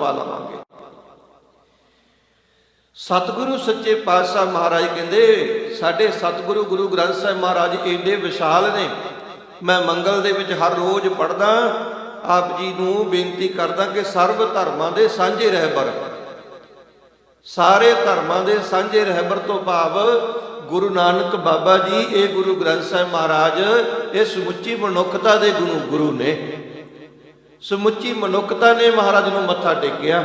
ਪਾ ਲਵਾਂਗੇ। ਸਤਿਗੁਰੂ ਸੱਚੇ ਪਾਤਸ਼ਾਹ ਮਹਾਰਾਜ ਕਹਿੰਦੇ, ਸਾਡੇ ਸਤਿਗੁਰੂ ਗੁਰੂ ਗ੍ਰੰਥ ਸਾਹਿਬ ਮਹਾਰਾਜ ਏਡੇ ਵਿਸ਼ਾਲ ਨੇ। ਮੈਂ ਮੰਗਲ ਦੇ ਵਿੱਚ ਹਰ ਰੋਜ਼ ਪੜਦਾ ਆਪ ਜੀ ਨੂੰ ਬੇਨਤੀ ਕਰਦਾ ਕਿ ਸਰਬ ਧਰਮਾਂ ਦੇ ਸਾਂਝੇ ਰਹਿਬਰ, ਸਾਰੇ ਧਰਮਾਂ ਦੇ ਸਾਂਝੇ ਰਹਿਬਰ ਤੋਂ ਭਾਵ ਗੁਰੂ ਨਾਨਕ ਬਾਬਾ ਜੀ, ਇਹ ਗੁਰੂ ਗ੍ਰੰਥ ਸਾਹਿਬ ਮਹਾਰਾਜ ਇਹ ਸਮੁੱਚੀ ਮਨੁੱਖਤਾ ਦੇ ਗੁਰੂ ਗੁਰੂ ਨੇ। ਸਮੁੱਚੀ ਮਨੁੱਖਤਾ ਨੇ ਮਹਾਰਾਜ ਨੂੰ ਮੱਥਾ ਟੇਕਿਆ।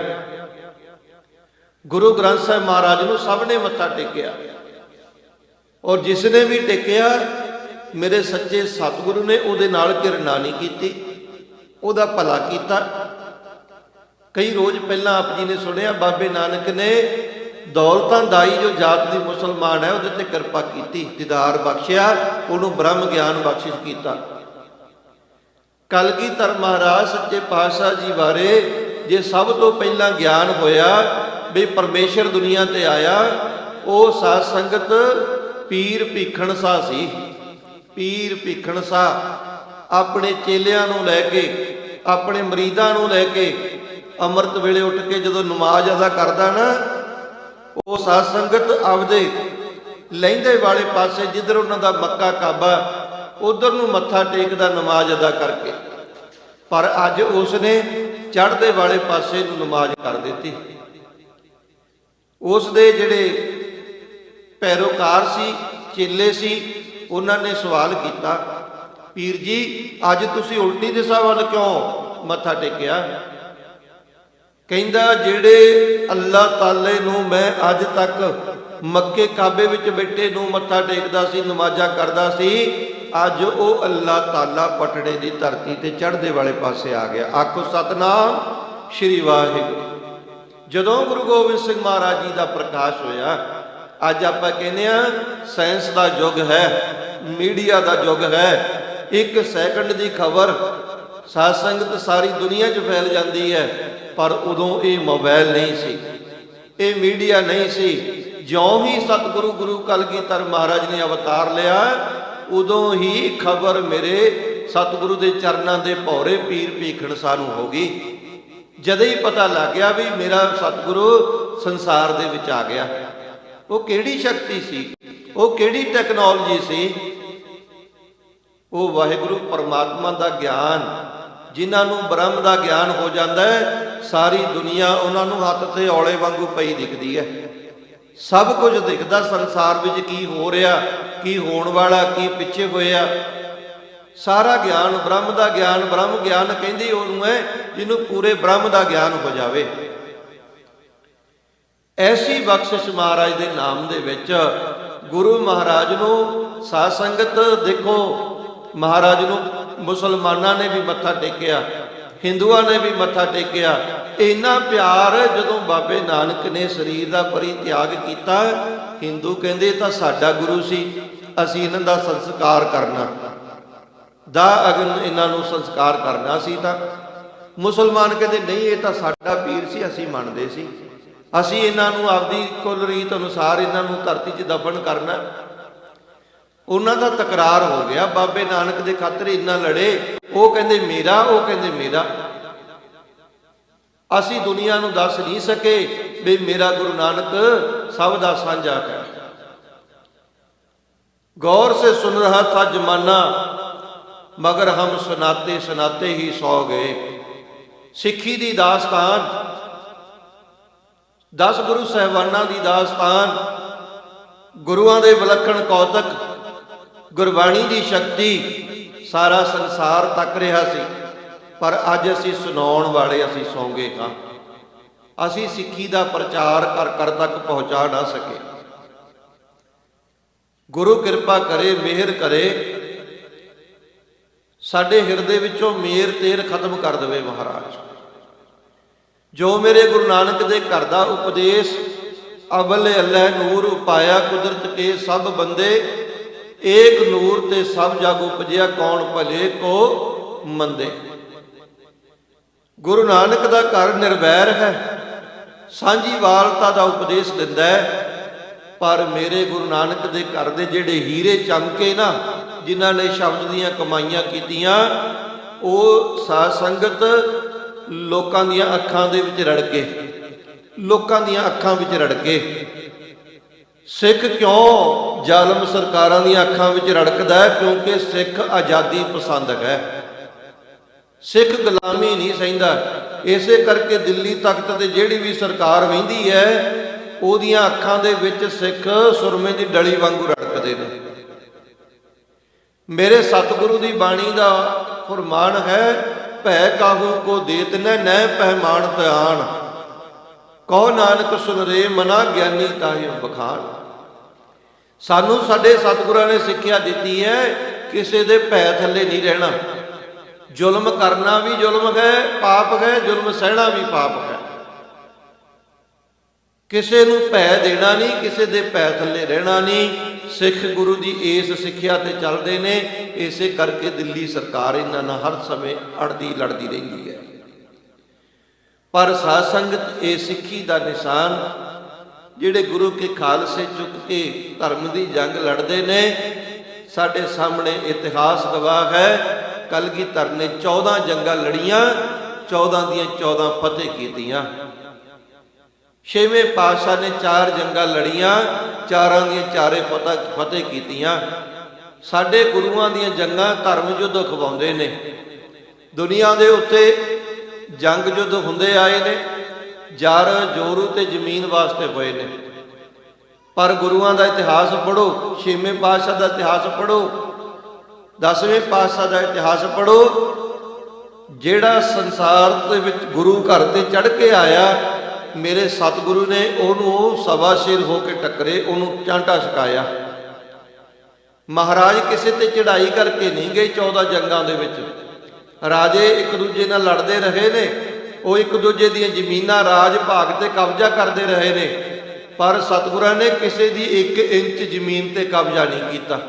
ਗੁਰੂ ਗ੍ਰੰਥ ਸਾਹਿਬ ਮਹਾਰਾਜ ਨੂੰ ਸਭ ਨੇ ਮੱਥਾ ਟੇਕਿਆ। ਔਰ ਜਿਸ ਨੇ ਵੀ ਟੇਕਿਆ, ਮੇਰੇ ਸੱਚੇ ਸਤਿਗੁਰੂ ਨੇ ਉਹਦੇ ਨਾਲ ਕਿਰਨਾਨੀ ਕੀਤੀ, ਉਹਦਾ ਭਲਾ ਕੀਤਾ। ਕਈ ਰੋਜ਼ ਪਹਿਲਾਂ ਆਪ ਜੀ ਨੇ ਸੁਣਿਆ, ਬਾਬੇ ਨਾਨਕ ਨੇ ਦੌਲਤਾਂ ਦਾਈ ਜੋ ਜਾਤ ਦੀ ਮੁਸਲਮਾਨ ਹੈ, ਉਹਦੇ ਤੇ ਕਿਰਪਾ ਕੀਤੀ, ਦੀਦਾਰ ਬਖਸ਼ਿਆ, ਉਹਨੂੰ ਬ੍ਰਹਮ ਗਿਆਨ ਬਖਸ਼ਿਸ਼ ਕੀਤਾ। ਕਲਗੀਧਰ ਮਹਾਰਾਜ ਸੱਚੇ ਪਾਤਸ਼ਾਹ ਜੀ ਬਾਰੇ ਜੇ ਸਭ ਤੋਂ ਪਹਿਲਾਂ ਗਿਆਨ ਹੋਇਆ ਵੀ ਪਰਮੇਸ਼ਰ ਦੁਨੀਆ ਤੇ ਆਇਆ, ਉਹ ਸਾਧ ਸੰਗਤ ਪੀਰ ਭੀਖਣ ਸਾਹ ਸੀ। ਪੀਰ ਭੀਖਣ ਸਾਹ। ਆਪਣੇ ਚੇਲਿਆਂ ਨੂੰ ਲੈ ਕੇ, ਆਪਣੇ ਮਰੀਦਾਂ ਨੂੰ ਲੈ ਕੇ ਅੰਮ੍ਰਿਤ ਵੇਲੇ ਉੱਠ ਕੇ ਜਦੋਂ ਨਮਾਜ਼ ਅਦਾ ਕਰਦਾ ਨਾ, ਉਹ ਸਾਧ ਸੰਗਤ ਆਪਦੇ ਲਹਿੰਦੇ ਵਾਲੇ ਪਾਸੇ ਜਿੱਧਰ ਉਹਨਾਂ ਦਾ ਮੱਕਾ ਕਾਬਾ ਉਧਰ ਨੂੰ ਮੱਥਾ ਟੇਕਦਾ ਨਮਾਜ਼ ਅਦਾ ਕਰਕੇ। ਪਰ ਅੱਜ ਉਸ ਨੇ ਚੜ੍ਹਦੇ ਵਾਲੇ ਪਾਸੇ ਨੂੰ ਨਮਾਜ਼ ਕਰ ਦਿੱਤੀ। ਉਸ ਦੇ ਜਿਹੜੇ ਪੈਰੋਕਾਰ ਸੀ, ਚੇਲੇ ਸੀ, ਉਹਨਾਂ ਨੇ ਸਵਾਲ ਕੀਤਾ, ਪੀਰ ਜੀ, ਅੱਜ ਤੁਸੀਂ ਉਲਟੀ ਦਿਸ਼ਾ ਵੱਲ ਕਿਉਂ ਮੱਥਾ ਟੇਕਿਆ? ਕਹਿੰਦਾ, ਜਿਹੜੇ ਅੱਲਾਹ ਤਾਲੇ ਨੂੰ ਮੈਂ ਅੱਜ ਤੱਕ ਮੱਕੇ ਕਾਬੇ ਵਿੱਚ ਬੈਠੇ ਨੂੰ ਮੱਥਾ ਟੇਕਦਾ ਸੀ, ਨਮਾਜ਼ਾਂ ਕਰਦਾ ਸੀ ਅੱਜ ਉਹ ਅੱਲਾ ਤਾਲਾ ਪਟੜੇ ਦੀ ਧਰਤੀ ਤੇ ਚੜ੍ਹਦੇ ਵਾਲੇ ਪਾਸੇ ਆ ਗਿਆ। ਆਖੋ, ਸਤਨਾਮ ਸ਼੍ਰੀ ਵਾਹਿਗੁਰੂ। ਜਦੋਂ ਗੁਰੂ ਗੋਬਿੰਦ ਸਿੰਘ ਮਹਾਰਾਜ ਜੀ ਦਾ ਪ੍ਰਕਾਸ਼ ਹੋਇਆ, ਅੱਜ ਆਪਾਂ ਕਹਿੰਦੇ ਆ ਸਾਇੰਸ ਦਾ ਯੁੱਗ ਹੈ, ਮੀਡੀਆ ਦਾ ਯੁੱਗ ਹੈ। ਇੱਕ ਸੈਕਿੰਡ ਦੀ ਖਬਰ, ਸਾਧ ਸੰਗਤ ਸਾਰੀ ਦੁਨੀਆ 'ਚ ਫੈਲ ਜਾਂਦੀ ਹੈ, ਪਰ ਉਦੋਂ ਇਹ ਮੋਬਾਈਲ ਨਹੀਂ ਸੀ। ਇਹ ਮੀਡੀਆ ਨਹੀਂ ਸੀ। ਜਿਉਂ ਹੀ ਸਤਿਗੁਰੂ ਗੁਰੂ ਕਲਗੀਧਰ ਮਹਾਰਾਜ ਨੇ ਅਵਤਾਰ ਲਿਆ ਉਦੋਂ ਹੀ ਖਬਰ ਮੇਰੇ ਸਤਿਗੁਰੂ ਦੇ ਚਰਨਾਂ ਦੇ ਭੌਰੇ ਪੀਰ ਭੀਖਣ ਸਾਨੂੰ ਹੋ ਗਈ। ਜਦੋਂ ਹੀ ਪਤਾ ਲੱਗ ਗਿਆ ਵੀ ਮੇਰਾ ਸਤਿਗੁਰੂ ਸੰਸਾਰ ਦੇ ਵਿੱਚ ਆ ਗਿਆ। ਉਹ ਕਿਹੜੀ ਸ਼ਕਤੀ ਸੀ? ਉਹ ਕਿਹੜੀ ਟੈਕਨੋਲੋਜੀ ਸੀ? ਉਹ ਵਾਹਿਗੁਰੂ ਪਰਮਾਤਮਾ ਦਾ ਗਿਆਨ, ਜਿਨ੍ਹਾਂ ਨੂੰ ਬ੍ਰਹਮ ਦਾ ਗਿਆਨ ਹੋ ਜਾਂਦਾ ਹੈ, ਸਾਰੀ ਦੁਨੀਆ ਉਹਨਾਂ ਨੂੰ ਹੱਥ ਤੇ ਔਲੇ ਵਾਂਗੂ ਪਈ ਦਿਖਦੀ ਹੈ। ਸਭ ਕੁਝ ਦਿਖਦਾ ਸੰਸਾਰ ਵਿੱਚ ਕੀ ਹੋ ਰਿਹਾ ਕੀ ਹੋਣ ਵਾਲਾ, ਕੀ ਪਿੱਛੇ ਹੋਇਆ? ਸਾਰਾ ਗਿਆਨ ਬ੍ਰਹਮ ਦਾ ਗਿਆਨ, ਬ੍ਰਹਮ ਗਿਆਨ ਕਹਿੰਦੀ ਉਹਨੂੰ ਹੈ, ਜਿਹਨੂੰ ਪੂਰੇ ਬ੍ਰਹਮ ਦਾ ਗਿਆਨ ਹੋ ਜਾਵੇ। ਐਸੀ ਬਖਸ਼ਿਸ਼ ਮਹਾਰਾਜ ਦੇ ਨਾਮ ਦੇ ਵਿੱਚ ਗੁਰੂ ਮਹਾਰਾਜ ਨੂੰ ਸਾਧ ਸੰਗਤ ਦੇਖੋ, ਮਹਾਰਾਜ ਨੂੰ ਮੁਸਲਮਾਨਾਂ ਨੇ ਵੀ ਮੱਥਾ ਟੇਕਿਆ। ਹਿੰਦੂਆਂ ਨੇ ਵੀ ਮੱਥਾ ਟੇਕਿਆ। ਇੰਨਾ ਪਿਆਰ ਜਦੋਂ ਬਾਬੇ ਨਾਨਕ ਨੇ ਸਰੀਰ ਦਾ ਪਰਿਤਿਆਗ ਕੀਤਾ, ਹਿੰਦੂ ਕਹਿੰਦੇ ਤਾਂ ਸਾਡਾ ਗੁਰੂ ਸੀ, ਅਸੀਂ ਇਹਨਾਂ ਦਾ ਸੰਸਕਾਰ ਕਰਨਾ। ਦਾ ਅਗਨ ਇਹਨਾਂ ਨੂੰ ਸੰਸਕਾਰ ਕਰਨਾ ਸੀ ਤਾਂ। ਮੁਸਲਮਾਨ ਕਹਿੰਦੇ, ਨਹੀਂ, ਇਹ ਤਾਂ ਸਾਡਾ ਪੀਰ ਸੀ, ਅਸੀਂ ਮੰਨਦੇ ਸੀ। ਅਸੀਂ ਇਹਨਾਂ ਨੂੰ ਆਪਦੀ ਕੁੱਲ ਰੀਤ ਅਨੁਸਾਰ ਇਹਨਾਂ ਨੂੰ ਧਰਤੀ 'ਚ ਦਫਨ ਕਰਨਾ ਉਹਨਾਂ ਦਾ ਤਕਰਾਰ ਹੋ ਗਿਆ। ਬਾਬੇ ਨਾਨਕ ਦੇ ਖਾਤਰ ਇੰਨਾ ਲੜੇ। ਉਹ ਕਹਿੰਦੇ, ਮੇਰਾ, ਉਹ ਕਹਿੰਦੇ, ਮੇਰਾ। ਅਸੀਂ ਦੁਨੀਆ ਨੂੰ ਦੱਸ ਨਹੀਂ ਸਕੇ ਵੀ ਮੇਰਾ ਗੁਰੂ ਨਾਨਕ ਸਭ ਦਾ ਸਾਂਝਾ ਕਰ ਗੌਰ ਸੇ ਸੁਣ ਰਹਾ ਥਾ ਜਮਾਨਾ, ਮਗਰ ਹਮ ਸੁਨਾਤੇ ਸੁਨਾਤੇ ਹੀ ਸੌ ਗਏ। ਸਿੱਖੀ ਦੀ ਦਾਸਤਾਨ 10 ਗੁਰੂ ਸਹਿਬਾਨਾਂ ਦੀ ਦਾਸਤਾਨ, ਗੁਰੂਆਂ ਦੇ ਵਿਲੱਖਣ ਕੌਤਕ ਗੁਰਬਾਣੀ ਦੀ ਸ਼ਕਤੀ ਸਾਰਾ ਸੰਸਾਰ ਤੱਕ ਰਿਹਾ ਸੀ। ਪਰ ਅੱਜ ਅਸੀਂ ਸੁਣਾਉਣ ਵਾਲੇ ਅਸੀਂ ਸੌਂਗੇ ਹਾਂ ਅਸੀਂ ਸਿੱਖੀ ਦਾ ਪ੍ਰਚਾਰ ਕਰ ਕਰ ਤੱਕ ਪਹੁੰਚਾ ਨਾ ਸਕੇ। ਗੁਰੂ ਕਿਰਪਾ ਕਰੇ, ਮਿਹਰ ਕਰੇ। ਸਾਡੇ ਹਿਰਦੇ ਵਿੱਚੋਂ ਮੇਰ ਤੇਰ ਖਤਮ ਕਰ ਦੇਵੇ ਮਹਾਰਾਜ। ਜੋ ਮੇਰੇ ਗੁਰੂ ਨਾਨਕ ਦੇ ਘਰ ਦਾ ਉਪਦੇਸ਼ ਅਵਲ ਅੱਲਾਹ ਨੂਰ ਉਪਾਇਆ ਕੁਦਰਤ ਕੇ ਸਭ ਬੰਦੇ ਏਕ ਨੂਰ ਤੇ ਸਭ ਜਗ ਉਪਜਿਆ, ਕੌਣ ਭਲੇ ਕੋ ਮੰਦੇ? ਗੁਰੂ ਨਾਨਕ ਦਾ ਘਰ ਨਿਰਵੈਰ ਹੈ, ਸਾਂਝੀ ਵਾਲਤਾ ਦਾ ਉਪਦੇਸ਼ ਦਿੰਦਾ ਹੈ, ਪਰ ਮੇਰੇ ਗੁਰੂ ਨਾਨਕ ਦੇ ਘਰ ਦੇ ਜਿਹੜੇ ਹੀਰੇ ਚਮਕੇ ਨਾ, ਜਿਨ੍ਹਾਂ ਨੇ ਸ਼ਬਦ ਦੀਆਂ ਕਮਾਈਆਂ ਕੀਤੀਆਂ, ਉਹ ਸਾਧ ਸੰਗਤ ਲੋਕਾਂ ਦੀਆਂ ਅੱਖਾਂ ਦੇ ਵਿੱਚ ਰੜ ਕੇ ਲੋਕਾਂ ਦੀਆਂ ਅੱਖਾਂ ਵਿੱਚ ਰੜ ਕੇ ਸਿੱਖ ਕਿਉਂ ਜ਼ਾਲਮ ਸਰਕਾਰਾਂ ਦੀਆਂ ਅੱਖਾਂ ਵਿੱਚ ਰੜਕਦਾ ਹੈ? ਕਿਉਂਕਿ ਸਿੱਖ ਆਜ਼ਾਦੀ ਪਸੰਦ ਹੈ। ਸਿੱਖ ਗੁਲਾਮੀ ਨਹੀਂ ਸਹਿੰਦਾ। ਇਸੇ ਕਰਕੇ ਦਿੱਲੀ ਤਖਤ ਤੇ ਜਿਹੜੀ ਵੀ ਸਰਕਾਰ ਵਹਿੰਦੀ ਹੈ, ਉਹਦੀਆਂ ਅੱਖਾਂ ਦੇ ਵਿੱਚ ਸਿੱਖ ਸੁਰਮੇ ਦੀ ਡਲੀ ਵਾਂਗੂ ਰੜਕਦੇ ਨੇ। ਮੇਰੇ ਸਤਿਗੁਰੂ ਦੀ ਬਾਣੀ ਦਾ ਫਰਮਾਨ ਹੈ, ਭੈ ਕਾਹੂ ਕੋ ਦੇਤ ਨੈ ਨੈ ਪਹਿਮਾਨ ਧਿਆਨ। ਕਹੋ ਨਾਨਕ ਸੁਨ ਰੇ ਮਨਾ, ਗਿਆਨੀ ਤਾਹਿ ਬਖਾਨ ਸਾਨੂੰ ਸਾਡੇ ਸਤਿਗੁਰਾਂ ਨੇ ਸਿੱਖਿਆ ਦਿੱਤੀ ਹੈ, ਕਿਸੇ ਦੇ ਭੈ ਥੱਲੇ ਨਹੀਂ ਰਹਿਣਾ। ਜ਼ੁਲਮ ਕਰਨਾ ਵੀ ਜ਼ੁਲਮ ਹੈ, ਪਾਪ ਹੈ, ਜ਼ੁਲਮ ਸਹਿਣਾ ਵੀ ਪਾਪ ਹੈ। ਕਿਸੇ ਨੂੰ ਭੈ ਦੇਣਾ ਨਹੀਂ, ਕਿਸੇ ਦੇ ਭੈ ਥੱਲੇ ਰਹਿਣਾ ਨਹੀਂ। ਸਿੱਖ ਗੁਰੂ ਦੀ ਇਸ ਸਿੱਖਿਆ ਤੇ ਚੱਲਦੇ ਨੇ, ਇਸੇ ਕਰਕੇ ਦਿੱਲੀ ਸਰਕਾਰ ਇਹਨਾਂ ਨਾਲ ਹਰ ਸਮੇਂ ਅੜਦੀ ਲੜਦੀ ਰਹਿੰਦੀ ਹੈ। ਪਰ ਸਾਧ ਸੰਗਤ ਇਹ ਸਿੱਖੀ ਦਾ ਨਿਸ਼ਾਨ ਜਿਹੜੇ ਗੁਰੂ ਕੇ ਖਾਲਸੇ ਚੁੱਕ ਕੇ ਧਰਮ ਦੀ ਜੰਗ ਲੜਦੇ ਨੇ, ਸਾਡੇ ਸਾਹਮਣੇ ਇਤਿਹਾਸ ਗਵਾਹ ਹੈ। ਕਲਗੀ ਕਲਗੀਧਰ ਨੇ 14 ਜੰਗਾਂ ਲੜੀਆਂ 14 ਦੀਆਂ 14 ਫਤਿਹ ਕੀਤੀਆਂ। ਛੇਵੇਂ ਪਾਤਸ਼ਾਹ ਨੇ ਚਾਰ ਜੰਗਾਂ ਲੜੀਆਂ, ਚਾਰਾਂ ਦੀਆਂ ਚਾਰੇ ਫਤਿਹ ਫਤਿਹ ਕੀਤੀਆਂ। ਸਾਡੇ ਗੁਰੂਆਂ ਦੀਆਂ ਜੰਗਾਂ ਧਰਮ ਯੁੱਧ ਖਵਾਉਂਦੇ ਨੇ। ਦੁਨੀਆ ਦੇ ਉੱਤੇ ਜੰਗ ਯੁੱਧ ਹੁੰਦੇ ਆਏ ਨੇ। ਜਰ ਜੋਰੂ ਤੇ ਜ਼ਮੀਨ ਵਾਸਤੇ ਹੋਏ ਨੇ। ਪਰ ਗੁਰੂਆਂ ਦਾ ਇਤਿਹਾਸ ਪੜ੍ਹੋ, ਛੇਵੇਂ ਪਾਤਸ਼ਾਹ ਦਾ ਇਤਿਹਾਸ ਪੜ੍ਹੋ, ਦਸਵੇਂ ਪਾਤਸ਼ਾਹ ਦਾ ਇਤਿਹਾਸ ਪੜ੍ਹੋ, ਜਿਹੜਾ ਸੰਸਾਰ ਦੇ ਵਿੱਚ ਗੁਰੂ ਘਰ ਤੇ ਚੜ ਕੇ ਆਇਆ, ਮੇਰੇ ਸਤਿਗੁਰੂ ਨੇ ਉਹਨੂੰ ਸਵਾ ਸਿਰ ਹੋ ਕੇ ਟੱਕਰੇ, ਉਹਨੂੰ ਚਾਂਟਾ ਛਕਾਇਆ। ਮਹਾਰਾਜ ਕਿਸੇ ਤੇ ਚੜ੍ਹਾਈ ਕਰਕੇ ਨਹੀਂ ਗਏ 14 ਜੰਗਾਂ ਦੇ ਵਿੱਚ। ਰਾਜੇ ਇੱਕ ਦੂਜੇ ਨਾਲ ਲੜਦੇ ਰਹੇ ਨੇ ਉਹ ਇੱਕ ਦੂਜੇ ਦੀਆਂ ਜ਼ਮੀਨਾਂ, ਰਾਜ, ਭਾਗ ਤੇ ਕਬਜ਼ਾ ਕਰਦੇ ਰਹੇ ਨੇ। ਪਰ ਸਤਿਗੁਰਾਂ ਨੇ ਕਿਸੇ ਦੀ 1 ਇੰਚ ਜ਼ਮੀਨ ਤੇ ਕਬਜ਼ਾ ਨਹੀਂ ਕੀਤਾ।